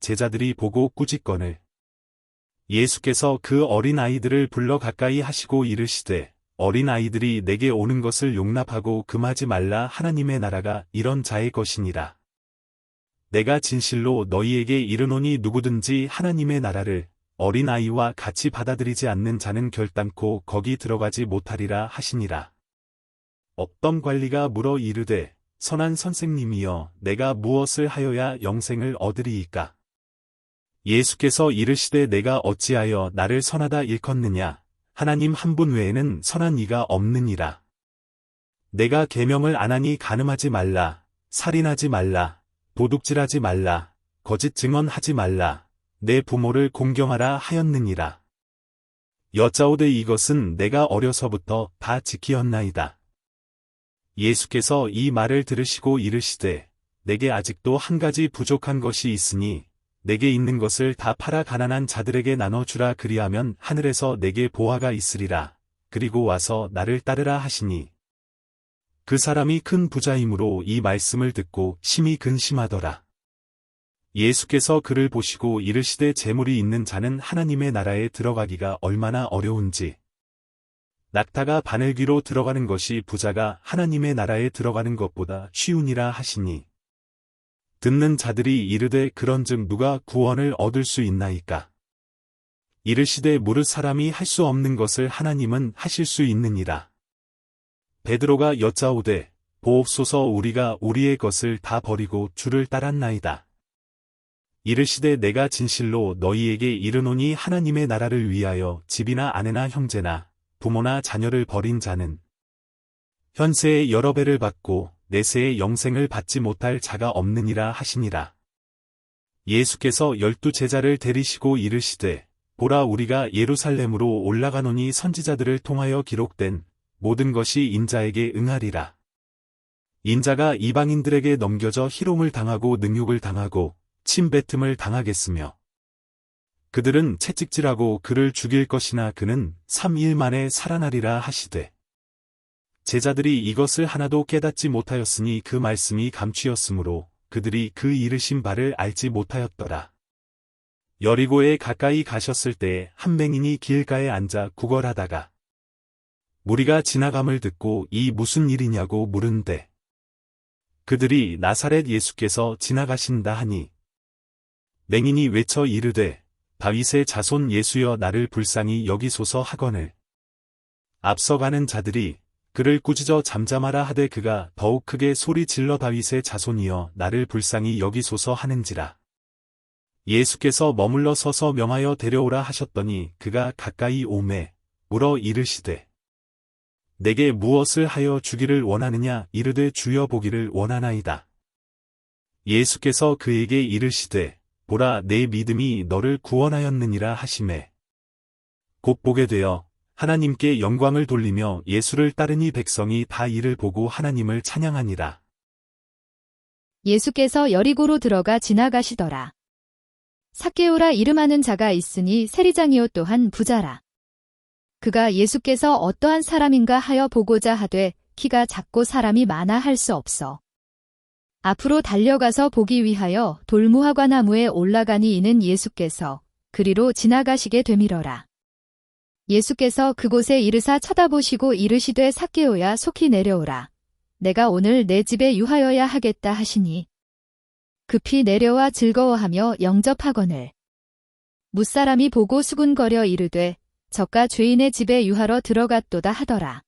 제자들이 보고 꾸짖건을 예수께서 그 어린 아이들을 불러 가까이 하시고 이르시되 어린 아이들이 내게 오는 것을 용납하고 금하지 말라 하나님의 나라가 이런 자의 것이니라. 내가 진실로 너희에게 이르노니 누구든지 하나님의 나라를 어린 아이와 같이 받아들이지 않는 자는 결단코 거기 들어가지 못하리라 하시니라. 어떤 관리가 물어 이르되 선한 선생님이여 내가 무엇을 하여야 영생을 얻으리이까? 예수께서 이르시되 내가 어찌하여 나를 선하다 일컫느냐? 하나님 한 분 외에는 선한 이가 없느니라. 내가 계명을 안 하니 간음하지 말라, 살인하지 말라, 도둑질하지 말라, 거짓 증언하지 말라, 내 부모를 공경하라 하였느니라. 여짜오되 이것은 내가 어려서부터 다 지키었나이다. 예수께서 이 말을 들으시고 이르시되 내게 아직도 한 가지 부족한 것이 있으니 내게 있는 것을 다 팔아 가난한 자들에게 나눠주라 그리하면 하늘에서 내게 보화가 있으리라. 그리고 와서 나를 따르라 하시니. 그 사람이 큰 부자이므로 이 말씀을 듣고 심히 근심하더라. 예수께서 그를 보시고 이르시되 재물이 있는 자는 하나님의 나라에 들어가기가 얼마나 어려운지. 낙타가 바늘 귀로 들어가는 것이 부자가 하나님의 나라에 들어가는 것보다 쉬우니라 하시니. 듣는 자들이 이르되 그런즉 누가 구원을 얻을 수 있나이까? 이르시되 무릇 사람이 할 수 없는 것을 하나님은 하실 수 있느니라. 베드로가 여짜오되 보옵소서 우리가 우리의 것을 다 버리고 주를 따랐나이다. 이르시되 내가 진실로 너희에게 이르노니 하나님의 나라를 위하여 집이나 아내나 형제나 부모나 자녀를 버린 자는 현세의 여러 배를 받고 내세의 영생을 받지 못할 자가 없느니라 하시니라. 예수께서 열두 제자를 데리시고 이르시되 보라 우리가 예루살렘으로 올라가노니 선지자들을 통하여 기록된 모든 것이 인자에게 응하리라. 인자가 이방인들에게 넘겨져 희롱을 당하고 능욕을 당하고 침뱉음을 당하겠으며 그들은 채찍질하고 그를 죽일 것이나 그는 3일 만에 살아나리라 하시되 제자들이 이것을 하나도 깨닫지 못하였으니 그 말씀이 감추었으므로 그들이 그 이르신 바를 알지 못하였더라. 여리고에 가까이 가셨을 때한 맹인이 길가에 앉아 구걸하다가 무리가 지나감을 듣고 이 무슨 일이냐고 물은데 그들이 나사렛 예수께서 지나가신다 하니 맹인이 외쳐 이르되 다윗의 자손 예수여 나를 불쌍히 여기소서 하거늘 앞서가는 자들이 그를 꾸짖어 잠잠하라 하되 그가 더욱 크게 소리 질러 다윗의 자손이여 나를 불쌍히 여기소서 하는지라. 예수께서 머물러 서서 명하여 데려오라 하셨더니 그가 가까이 오매 물어 이르시되 내게 무엇을 하여 주기를 원하느냐 이르되 주여 보기를 원하나이다. 예수께서 그에게 이르시되 보라 내 믿음이 너를 구원하였느니라 하심에 곧 보게 되어 하나님께 영광을 돌리며 예수를 따르니 백성이 다 이를 보고 하나님을 찬양하니라. 예수께서 여리고로 들어가 지나가시더라. 사케오라 이름하는 자가 있으니 세리장이요 또한 부자라. 그가 예수께서 어떠한 사람인가 하여 보고자 하되 키가 작고 사람이 많아 할 수 없어. 앞으로 달려가서 보기 위하여 돌무화과 나무에 올라가니 이는 예수께서 그리로 지나가시게 되밀어라. 예수께서 그곳에 이르사 쳐다보시고 이르시되 사케오야 속히 내려오라. 내가 오늘 내 집에 유하여야 하겠다 하시니 급히 내려와 즐거워하며 영접하거늘. 무사람이 보고 수군거려 이르되 저가 죄인의 집에 유하러 들어갔도다 하더라.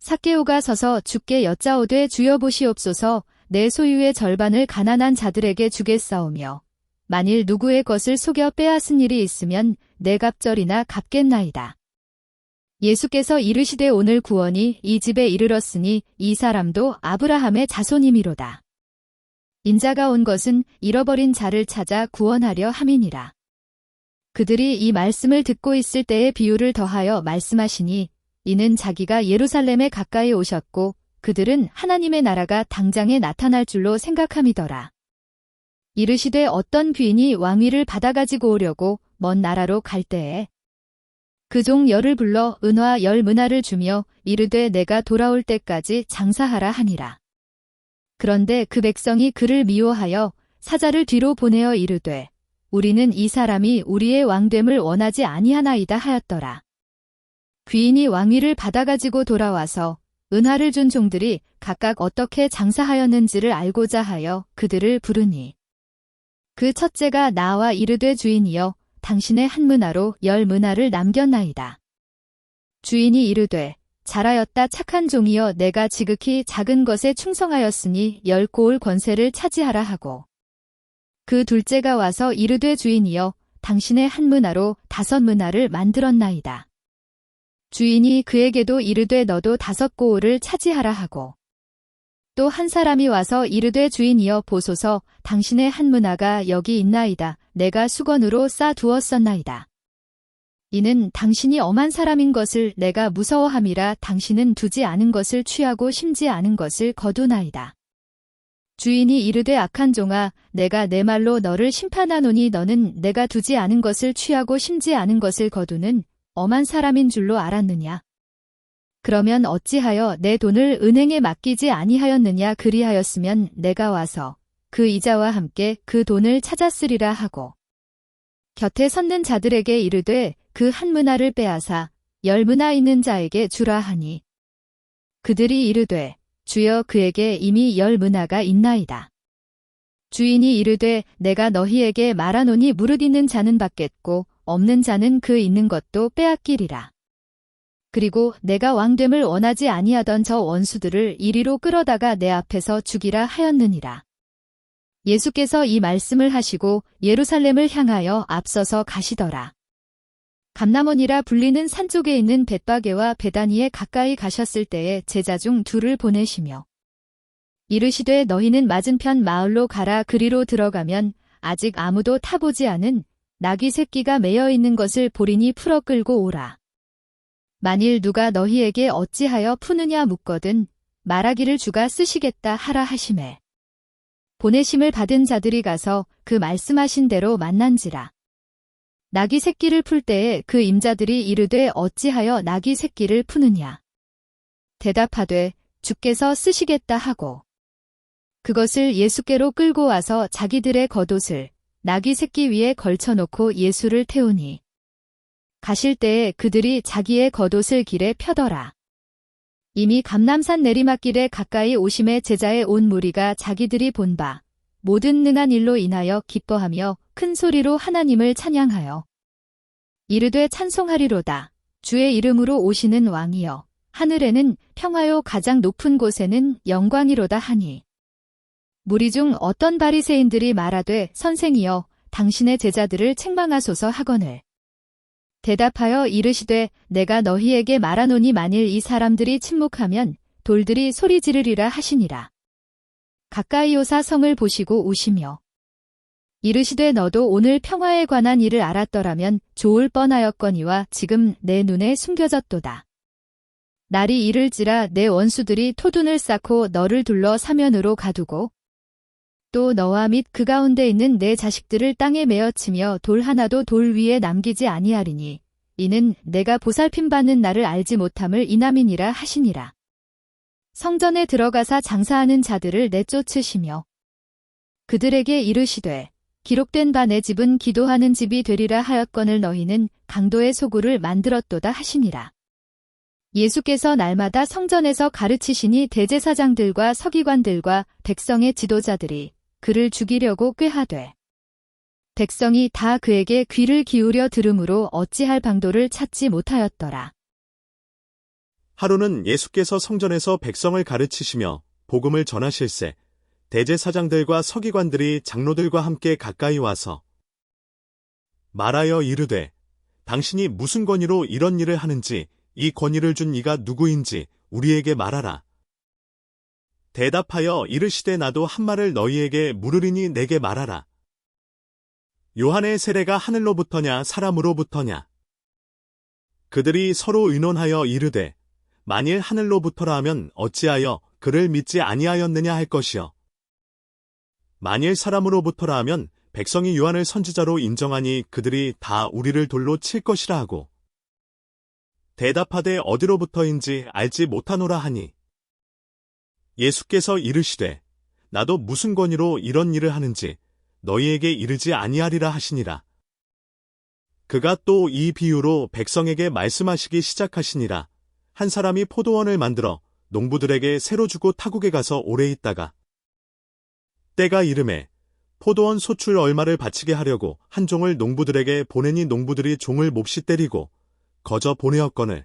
사케오가 서서 주께 여짜오되 주여 보시옵소서 내 소유의 절반을 가난한 자들에게 주겠사오며 만일 누구의 것을 속여 빼앗은 일이 있으면 내 갑절이나 갚겠나이다. 예수께서 이르시되 오늘 구원이 이 집에 이르렀으니 이 사람도 아브라함의 자손이미로다. 인자가 온 것은 잃어버린 자를 찾아 구원하려 함이니라. 그들이 이 말씀을 듣고 있을 때에 비유를 더하여 말씀하시니 이는 자기가 예루살렘에 가까이 오셨고 그들은 하나님의 나라가 당장에 나타날 줄로 생각함이더라. 이르시되 어떤 귀인이 왕위를 받아가지고 오려고 먼 나라로 갈 때에 그 종 열을 불러 은화 열 문화를 주며 이르되 내가 돌아올 때까지 장사하라 하니라. 그런데 그 백성이 그를 미워하여 사자를 뒤로 보내어 이르되 우리는 이 사람이 우리의 왕됨을 원하지 아니하나이다 하였더라. 귀인이 왕위를 받아가지고 돌아와서 은하를 준 종들이 각각 어떻게 장사하였는지를 알고자 하여 그들을 부르니 그 첫째가 나와 이르되 주인이여 당신의 한 문화로 열 문화를 남겼나이다. 주인이 이르되 잘하였다 착한 종이여 내가 지극히 작은 것에 충성하였으니 열 고을 권세를 차지하라 하고 그 둘째가 와서 이르되 주인이여 당신의 한 문화로 다섯 문화를 만들었나이다. 주인이 그에게도 이르되 너도 다섯 고을을 차지하라 하고 또 한 사람이 와서 이르되 주인이여 보소서 당신의 한 문화가 여기 있나이다. 내가 수건으로 싸 두었었나이다. 이는 당신이 엄한 사람인 것을 내가 무서워함이라 당신은 두지 않은 것을 취하고 심지 않은 것을 거두나이다. 주인이 이르되 악한 종아 내가 내 말로 너를 심판하노니 너는 내가 두지 않은 것을 취하고 심지 않은 것을 거두는 엄한 사람인 줄로 알았느냐. 그러면 어찌하여 내 돈을 은행에 맡기지 아니하였느냐 그리하였으면 내가 와서 그 이자와 함께 그 돈을 찾았으리라 하고 곁에 섰는 자들에게 이르되 그 한 문화를 빼앗아 열 문화 있는 자에게 주라 하니 그들이 이르되 주여 그에게 이미 열 문화가 있나이다. 주인이 이르되 내가 너희에게 말하노니 무릇 있는 자는 받겠고 없는 자는 그 있는 것도 빼앗기리라. 그리고 내가 왕됨을 원하지 아니하던 저 원수들을 이리로 끌어다가 내 앞에서 죽이라 하였느니라. 예수께서 이 말씀을 하시고 예루살렘을 향하여 앞서서 가시더라. 감남원이라 불리는 산 쪽에 있는 벳바게와 베다니에 가까이 가셨을 때에 제자 중 둘을 보내시며 이르시되 너희는 맞은편 마을로 가라 그리로 들어가면 아직 아무도 타보지 않은 나귀 새끼가 매여 있는 것을 보리니 풀어 끌고 오라. 만일 누가 너희에게 어찌하여 푸느냐 묻거든 말하기를 주가 쓰시겠다 하라 하심에 보내심을 받은 자들이 가서 그 말씀하신 대로 만난지라. 나귀 새끼를 풀 때에 그 임자들이 이르되 어찌하여 나귀 새끼를 푸느냐. 대답하되 주께서 쓰시겠다 하고 그것을 예수께로 끌고 와서 자기들의 겉옷을 나귀 새끼 위에 걸쳐놓고 예수를 태우니 가실 때에 그들이 자기의 겉옷을 길에 펴더라. 이미 감남산 내리막길에 가까이 오심에 제자의 온 무리가 자기들이 본 바 모든 능한 일로 인하여 기뻐하며 큰 소리로 하나님을 찬양하여 이르되 찬송하리로다. 주의 이름으로 오시는 왕이여. 하늘에는 평화요 가장 높은 곳에는 영광이로다 하니. 무리 중 어떤 바리새인들이 말하되 선생이여 당신의 제자들을 책망하소서 하거늘. 대답하여 이르시되 내가 너희에게 말하노니 만일 이 사람들이 침묵하면 돌들이 소리 지르리라 하시니라. 가까이 오사 성을 보시고 우시며 이르시되 너도 오늘 평화에 관한 일을 알았더라면 좋을 뻔하였거니와 지금 내 눈에 숨겨졌도다. 날이 이를지라 내 원수들이 토둔을 쌓고 너를 둘러 사면으로 가두고 또 너와 및 그 가운데 있는 내 자식들을 땅에 메어치며 돌 하나도 돌 위에 남기지 아니하리니 이는 내가 보살핌 받는 나를 알지 못함을 이남이니라 하시니라. 성전에 들어가사 장사하는 자들을 내쫓으시며 그들에게 이르시되 기록된 바 내 집은 기도하는 집이 되리라 하였거늘 너희는 강도의 소굴을 만들었도다 하시니라. 예수께서 날마다 성전에서 가르치시니 대제사장들과 서기관들과 백성의 지도자들이 그를 죽이려고 꾀하되 백성이 다 그에게 귀를 기울여 들으므로 어찌할 방도를 찾지 못하였더라. 하루는 예수께서 성전에서 백성을 가르치시며 복음을 전하실세 대제사장들과 서기관들이 장로들과 함께 가까이 와서 말하여 이르되 당신이 무슨 권위로 이런 일을 하는지 이 권위를 준 이가 누구인지 우리에게 말하라. 대답하여 이르시되 나도 한 말을 너희에게 물으리니 내게 말하라. 요한의 세례가 하늘로부터냐 사람으로부터냐. 그들이 서로 의논하여 이르되 만일 하늘로부터라 하면 어찌하여 그를 믿지 아니하였느냐 할 것이요. 만일 사람으로부터라 하면 백성이 요한을 선지자로 인정하니 그들이 다 우리를 돌로 칠 것이라 하고 대답하되 어디로부터인지 알지 못하노라 하니 예수께서 이르시되 나도 무슨 권위로 이런 일을 하는지 너희에게 이르지 아니하리라 하시니라. 그가 또 이 비유로 백성에게 말씀하시기 시작하시니라. 한 사람이 포도원을 만들어 농부들에게 새로 주고 타국에 가서 오래 있다가 때가 이름에 포도원 소출 얼마를 바치게 하려고 한 종을 농부들에게 보내니 농부들이 종을 몹시 때리고 거저 보내었거늘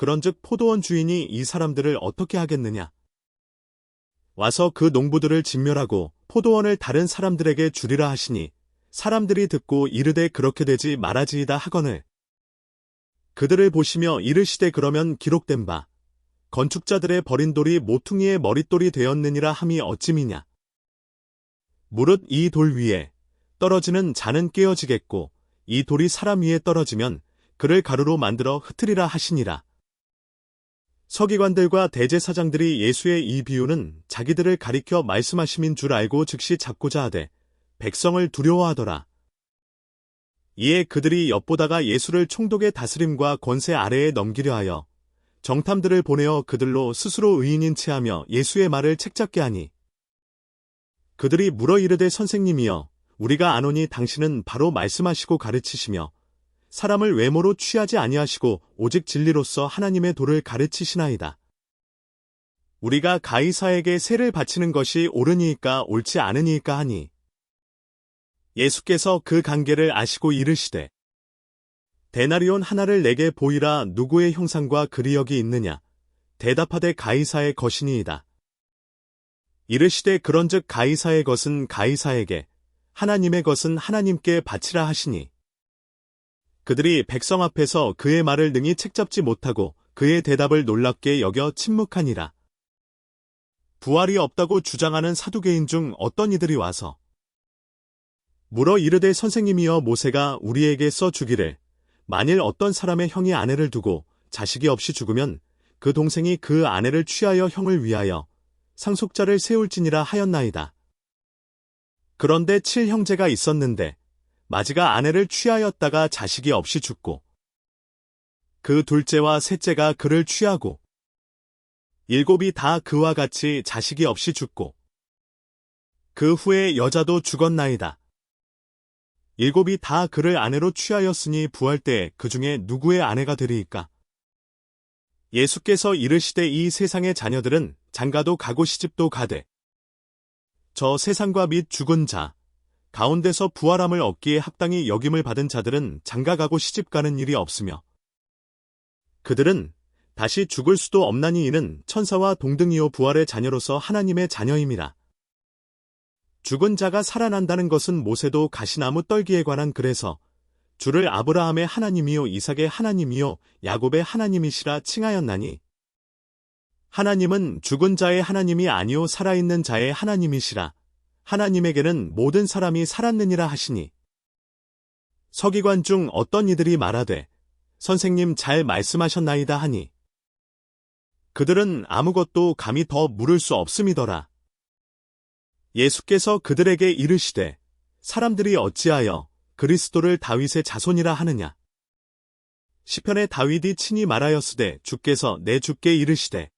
그런즉 포도원 주인이 이 사람들을 어떻게 하겠느냐? 와서 그 농부들을 진멸하고 포도원을 다른 사람들에게 주리라 하시니 사람들이 듣고 이르되 그렇게 되지 말아지이다 하거늘. 그들을 보시며 이르시되 그러면 기록된 바 건축자들의 버린 돌이 모퉁이의 머릿돌이 되었느니라 함이 어찌미냐? 무릇 이 돌 위에 떨어지는 자는 깨어지겠고 이 돌이 사람 위에 떨어지면 그를 가루로 만들어 흩으리라 하시니라. 서기관들과 대제사장들이 예수의 이 비유는 자기들을 가리켜 말씀하심인 줄 알고 즉시 잡고자 하되 백성을 두려워하더라. 이에 그들이 엿보다가 예수를 총독의 다스림과 권세 아래에 넘기려 하여 정탐들을 보내어 그들로 스스로 의인인 체하며 예수의 말을 책잡게 하니 그들이 물어 이르되 선생님이여 우리가 아노니 당신은 바로 말씀하시고 가르치시며 사람을 외모로 취하지 아니하시고 오직 진리로서 하나님의 도를 가르치시나이다. 우리가 가이사에게 세를 바치는 것이 옳으니까 옳지 않으니까 하니 예수께서 그 관계를 아시고 이르시되 데나리온 하나를 내게 보이라 누구의 형상과 그리역이 있느냐 대답하되 가이사의 것이니이다. 이르시되 그런즉 가이사의 것은 가이사에게 하나님의 것은 하나님께 바치라 하시니 그들이 백성 앞에서 그의 말을 능히 책잡지 못하고 그의 대답을 놀랍게 여겨 침묵하니라. 부활이 없다고 주장하는 사두개인 중 어떤 이들이 와서 물어 이르되 선생님이여 모세가 우리에게 써 주기를 만일 어떤 사람의 형이 아내를 두고 자식이 없이 죽으면 그 동생이 그 아내를 취하여 형을 위하여 상속자를 세울지니라 하였나이다. 그런데 칠 형제가 있었는데 마지가 아내를 취하였다가 자식이 없이 죽고 그 둘째와 셋째가 그를 취하고 일곱이 다 그와 같이 자식이 없이 죽고 그 후에 여자도 죽었나이다. 일곱이 다 그를 아내로 취하였으니 부활 때그 중에 누구의 아내가 되리이까? 예수께서 이르시되 이 세상의 자녀들은 장가도 가고 시집도 가되 저 세상과 및 죽은 자 가운데서 부활함을 얻기에 합당히 여김을 받은 자들은 장가 가고 시집 가는 일이 없으며 그들은 다시 죽을 수도 없나니 이는 천사와 동등이요 부활의 자녀로서 하나님의 자녀임이라. 죽은 자가 살아난다는 것은 모세도 가시나무 떨기에 관한 글에서 주를 아브라함의 하나님이요 이삭의 하나님이요 야곱의 하나님이시라 칭하였나니 하나님은 죽은 자의 하나님이 아니요 살아있는 자의 하나님이시라 하나님에게는 모든 사람이 살았느니라 하시니 서기관 중 어떤 이들이 말하되 선생님 잘 말씀하셨나이다 하니 그들은 아무것도 감히 더 물을 수 없음이더라. 예수께서 그들에게 이르시되 사람들이 어찌하여 그리스도를 다윗의 자손이라 하느냐. 시편에 다윗이 친히 말하였으되 주께서 내 주께 이르시되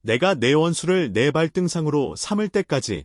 내가 내 원수를 내 발등상으로 삼을 때까지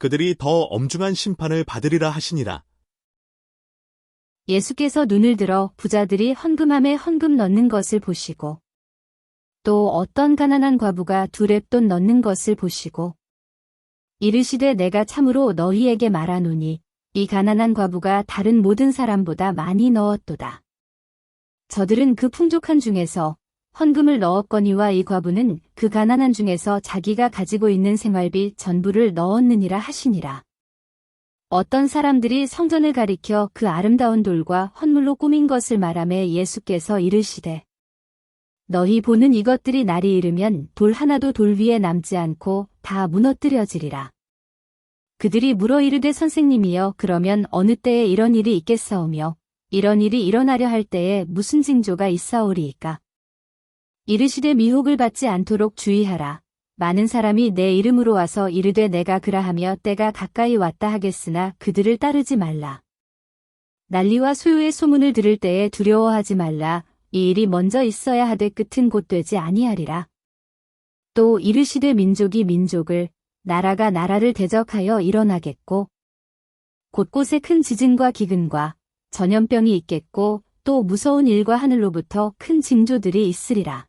그들이 더 엄중한 심판을 받으리라 하시니라. 예수께서 눈을 들어 부자들이 헌금함에 헌금 넣는 것을 보시고 또 어떤 가난한 과부가 두 랩돈 넣는 것을 보시고 이르시되 내가 참으로 너희에게 말하노니 이 가난한 과부가 다른 모든 사람보다 많이 넣었도다. 저들은 그 풍족한 중에서 헌금을 넣었거니와 이 과부는 그 가난한 중에서 자기가 가지고 있는 생활비 전부를 넣었느니라 하시니라. 어떤 사람들이 성전을 가리켜 그 아름다운 돌과 헌물로 꾸민 것을 말하며 예수께서 이르시되 너희 보는 이것들이 날이 이르면 돌 하나도 돌 위에 남지 않고 다 무너뜨려지리라. 그들이 물어 이르되 선생님이여 그러면 어느 때에 이런 일이 있겠사오며 이런 일이 일어나려 할 때에 무슨 징조가 있사오리이까. 이르시되 미혹을 받지 않도록 주의하라. 많은 사람이 내 이름으로 와서 이르되 내가 그라하며 때가 가까이 왔다 하겠으나 그들을 따르지 말라. 난리와 소요의 소문을 들을 때에 두려워하지 말라. 이 일이 먼저 있어야 하되 끝은 곧 되지 아니하리라. 또 이르시되 민족이 민족을 나라가 나라를 대적하여 일어나겠고 곳곳에 큰 지진과 기근과 전염병이 있겠고 또 무서운 일과 하늘로부터 큰 징조들이 있으리라.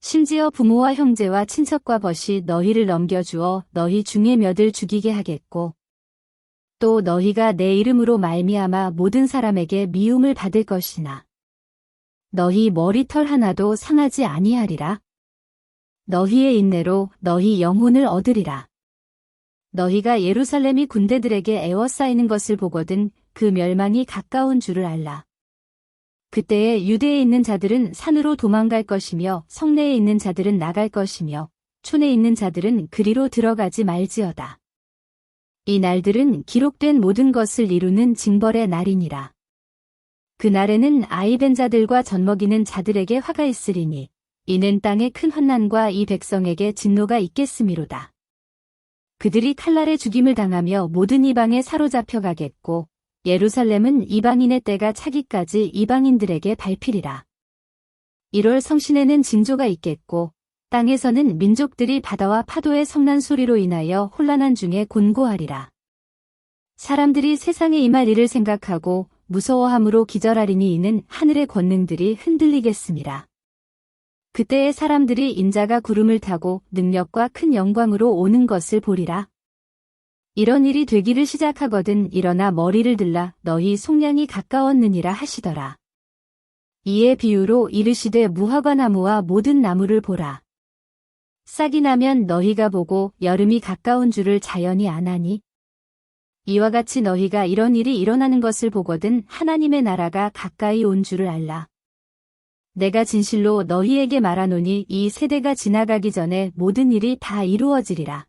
심지어 부모와 형제와 친척과 벗이 너희를 넘겨주어 너희 중에 몇을 죽이게 하겠고 또 너희가 내 이름으로 말미암아 모든 사람에게 미움을 받을 것이나 너희 머리털 하나도 상하지 아니하리라. 너희의 인내로 너희 영혼을 얻으리라. 너희가 예루살렘이 군대들에게 애워싸이는 것을 보거든 그 멸망이 가까운 줄을 알라. 그때에 유대에 있는 자들은 산으로 도망갈 것이며 성내에 있는 자들은 나갈 것이며 촌에 있는 자들은 그리로 들어가지 말지어다. 이 날들은 기록된 모든 것을 이루는 징벌의 날이니라. 그날에는 아이벤 자들과 젖먹이는 자들에게 화가 있으리니 이는 땅에 큰 환난과 이 백성에게 진노가 있겠음이로다. 그들이 칼날에 죽임을 당하며 모든 이방에 사로잡혀 가겠고 예루살렘은 이방인의 때가 차기까지 이방인들에게 밟히리라. 1월 성신에는 징조가 있겠고 땅에서는 민족들이 바다와 파도의 성난 소리로 인하여 혼란한 중에 곤고하리라. 사람들이 세상에 임할 일을 생각하고 무서워함으로 기절하리니 이는 하늘의 권능들이 흔들리겠습니다. 그때의 사람들이 인자가 구름을 타고 능력과 큰 영광으로 오는 것을 보리라. 이런 일이 되기를 시작하거든 일어나 머리를 들라 너희 속량이 가까웠느니라 하시더라. 이에 비유로 이르시되 무화과 나무와 모든 나무를 보라. 싹이 나면 너희가 보고 여름이 가까운 줄을 자연히 아나니 이와 같이 너희가 이런 일이 일어나는 것을 보거든 하나님의 나라가 가까이 온 줄을 알라. 내가 진실로 너희에게 말하노니 이 세대가 지나가기 전에 모든 일이 다 이루어지리라.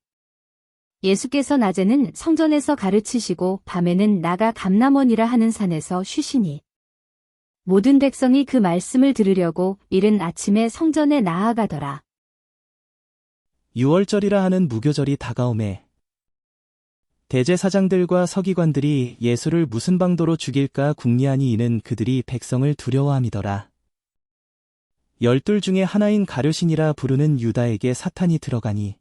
예수께서 낮에는 성전에서 가르치시고 밤에는 나가 감남원이라 하는 산에서 쉬시니 모든 백성이 그 말씀을 들으려고 이른 아침에 성전에 나아가더라. 유월절이라 하는 무교절이 다가오매 대제사장들과 서기관들이 예수를 무슨 방도로 죽일까 궁리하니 이는 그들이 백성을 두려워함이더라. 열둘 중에 하나인 가룟신이라 부르는 유다에게 사탄이 들어가니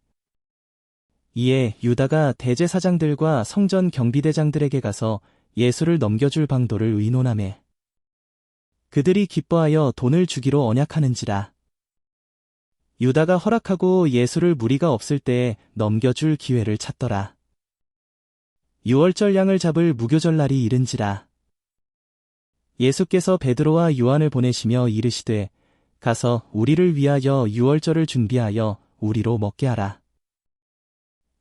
이에 유다가 대제사장들과 성전 경비대장들에게 가서 예수를 넘겨줄 방도를 의논하매 그들이 기뻐하여 돈을 주기로 언약하는지라. 유다가 허락하고 예수를 무리가 없을 때에 넘겨줄 기회를 찾더라. 유월절 양을 잡을 무교절 날이 이른지라. 예수께서 베드로와 요한을 보내시며 이르시되 가서 우리를 위하여 유월절을 준비하여 우리로 먹게 하라.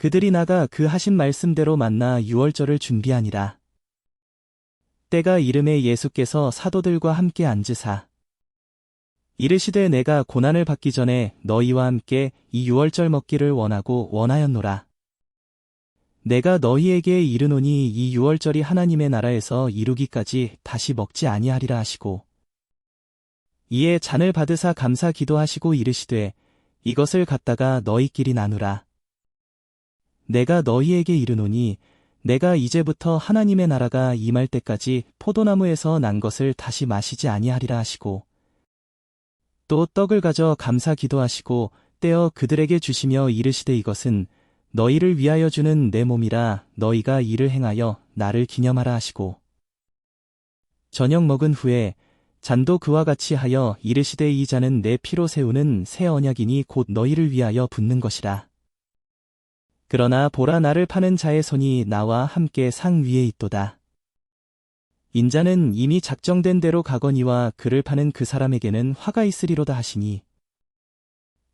그들이 나가 그 하신 말씀대로 만나 유월절을 준비하니라. 때가 이름에 예수께서 사도들과 함께 앉으사 이르시되 내가 고난을 받기 전에 너희와 함께 이 유월절 먹기를 원하고 원하였노라. 내가 너희에게 이르노니 이 유월절이 하나님의 나라에서 이루기까지 다시 먹지 아니하리라 하시고 이에 잔을 받으사 감사 기도하시고 이르시되 이것을 갖다가 너희끼리 나누라. 내가 너희에게 이르노니 내가 이제부터 하나님의 나라가 임할 때까지 포도나무에서 난 것을 다시 마시지 아니하리라 하시고 또 떡을 가져 감사 기도하시고 떼어 그들에게 주시며 이르시되 이것은 너희를 위하여 주는 내 몸이라 너희가 이를 행하여 나를 기념하라 하시고 저녁 먹은 후에 잔도 그와 같이 하여 이르시되 이 잔은 내 피로 세우는 새 언약이니 곧 너희를 위하여 붓는 것이라. 그러나 보라 나를 파는 자의 손이 나와 함께 상 위에 있도다. 인자는 이미 작정된 대로 가거니와 그를 파는 그 사람에게는 화가 있으리로다 하시니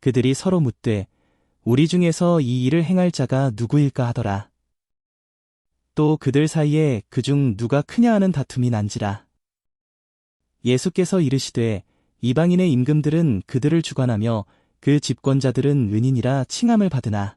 그들이 서로 묻되 우리 중에서 이 일을 행할 자가 누구일까 하더라. 또 그들 사이에 그중 누가 크냐 하는 다툼이 난지라. 예수께서 이르시되 이방인의 임금들은 그들을 주관하며 그 집권자들은 은인이라 칭함을 받으나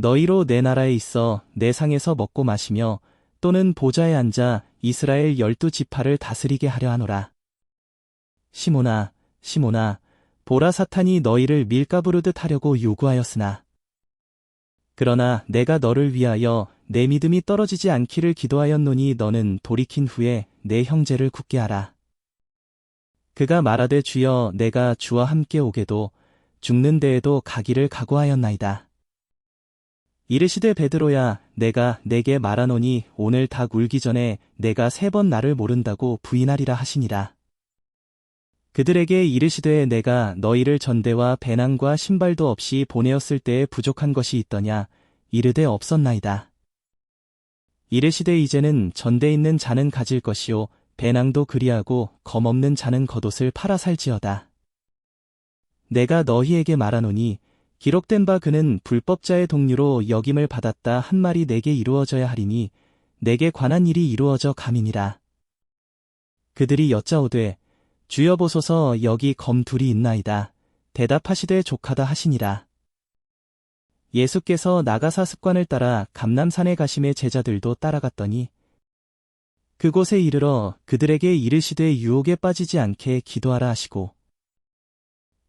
너희로 내 나라에 있어 내 상에서 먹고 마시며 또는 보좌에 앉아 이스라엘 열두 지파를 다스리게 하려 하노라. 시모나, 시모나, 보라 사탄이 너희를 밀가부르듯 하려고 요구하였으나 그러나 내가 너를 위하여 내 믿음이 떨어지지 않기를 기도하였노니 너는 돌이킨 후에 내 형제를 굳게 하라. 그가 말하되 주여 내가 주와 함께 오게도 죽는 데에도 가기를 각오하였나이다. 이르시되 베드로야 내가 내게 말하노니 오늘 닭 울기 전에 내가 세 번 나를 모른다고 부인하리라 하시니라. 그들에게 이르시되 내가 너희를 전대와 배낭과 신발도 없이 보내었을 때에 부족한 것이 있더냐 이르되 없었나이다. 이르시되 이제는 전대 있는 자는 가질 것이요 배낭도 그리하고 검 없는 자는 겉옷을 팔아 살지어다. 내가 너희에게 말하노니 기록된 바 그는 불법자의 동류로 역임을 받았다 한 말이 내게 이루어져야 하리니 내게 관한 일이 이루어져 감이니라. 그들이 여짜오되 주여 보소서 여기 검 둘이 있나이다. 대답하시되 족하다 하시니라. 예수께서 나가사 습관을 따라 감남산에 가심의 제자들도 따라갔더니 그곳에 이르러 그들에게 이르시되 유혹에 빠지지 않게 기도하라 하시고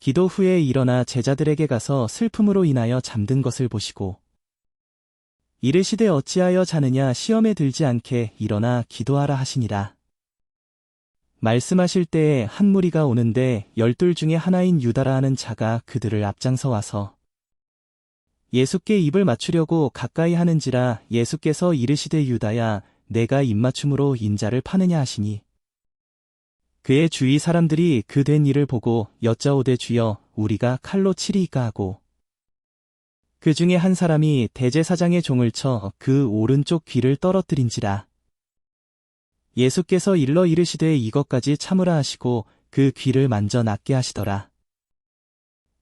기도 후에 일어나 제자들에게 가서 슬픔으로 인하여 잠든 것을 보시고 이르시되 어찌하여 자느냐 시험에 들지 않게 일어나 기도하라 하시니라. 말씀하실 때에 한 무리가 오는데 열둘 중에 하나인 유다라 하는 자가 그들을 앞장서 와서 예수께 입을 맞추려고 가까이 하는지라 예수께서 이르시되 유다야 내가 입맞춤으로 인자를 파느냐 하시니 그의 주위 사람들이 그 된 일을 보고 여짜오되 주여 우리가 칼로 치리이까 하고 그 중에 한 사람이 대제사장의 종을 쳐 그 오른쪽 귀를 떨어뜨린지라 예수께서 일러 이르시되 이것까지 참으라 하시고 그 귀를 만져 낫게 하시더라.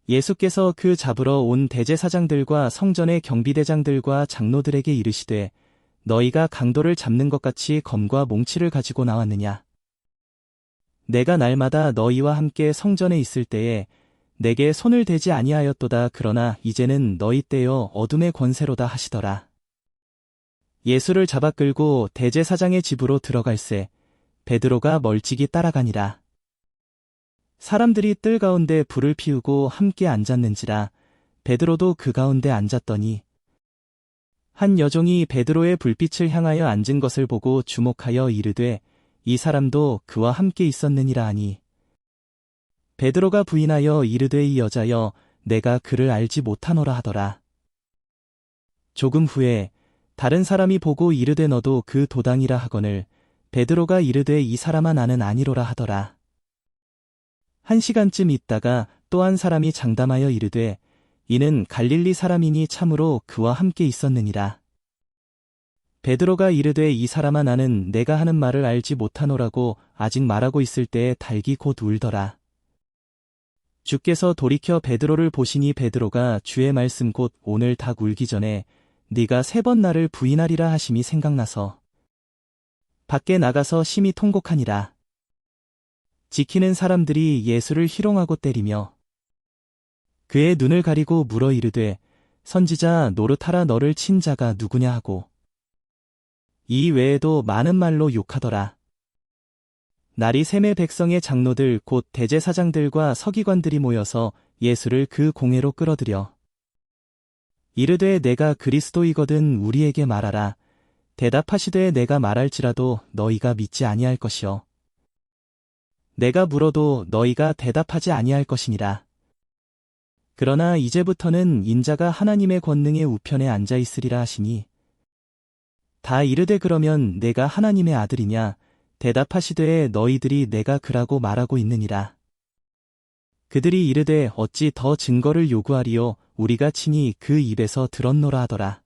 예수께서 그 잡으러 온 대제사장들과 성전의 경비대장들과 장로들에게 이르시되 너희가 강도를 잡는 것 같이 검과 몽치를 가지고 나왔느냐? 내가 날마다 너희와 함께 성전에 있을 때에 내게 손을 대지 아니하였도다 그러나 이제는 너희 떼어 어둠의 권세로다 하시더라. 예수를 잡아 끌고 대제사장의 집으로 들어갈새 베드로가 멀찍이 따라가니라. 사람들이 뜰 가운데 불을 피우고 함께 앉았는지라 베드로도 그 가운데 앉았더니 한 여종이 베드로의 불빛을 향하여 앉은 것을 보고 주목하여 이르되 이 사람도 그와 함께 있었느니라 하니 베드로가 부인하여 이르되 이 여자여 내가 그를 알지 못하노라 하더라. 조금 후에 다른 사람이 보고 이르되 너도 그 도당이라 하거늘 베드로가 이르되 이 사람아 나는 아니로라 하더라. 한 시간쯤 있다가 또 한 사람이 장담하여 이르되 이는 갈릴리 사람이니 참으로 그와 함께 있었느니라. 베드로가 이르되 이 사람아 나는 내가 하는 말을 알지 못하노라고 아직 말하고 있을 때에 닭이 곧 울더라. 주께서 돌이켜 베드로를 보시니 베드로가 주의 말씀 곧 오늘 닭 울기 전에 네가 세 번 나를 부인하리라 하심이 생각나서 밖에 나가서 심히 통곡하니라. 지키는 사람들이 예수를 희롱하고 때리며 그의 눈을 가리고 물어 이르되 선지자 노릇하라 너를 친 자가 누구냐 하고 이 외에도 많은 말로 욕하더라. 날이 셈의 백성의 장로들 곧 대제사장들과 서기관들이 모여서 예수를 그 공회로 끌어들여 이르되 내가 그리스도이거든 우리에게 말하라. 대답하시되 내가 말할지라도 너희가 믿지 아니할 것이요. 내가 물어도 너희가 대답하지 아니할 것이니라. 그러나 이제부터는 인자가 하나님의 권능의 우편에 앉아 있으리라 하시니 다 이르되 그러면 내가 하나님의 아들이냐 대답하시되 너희들이 내가 그라고 말하고 있느니라. 그들이 이르되 어찌 더 증거를 요구하리요 우리가 친히 그 입에서 들었노라 하더라.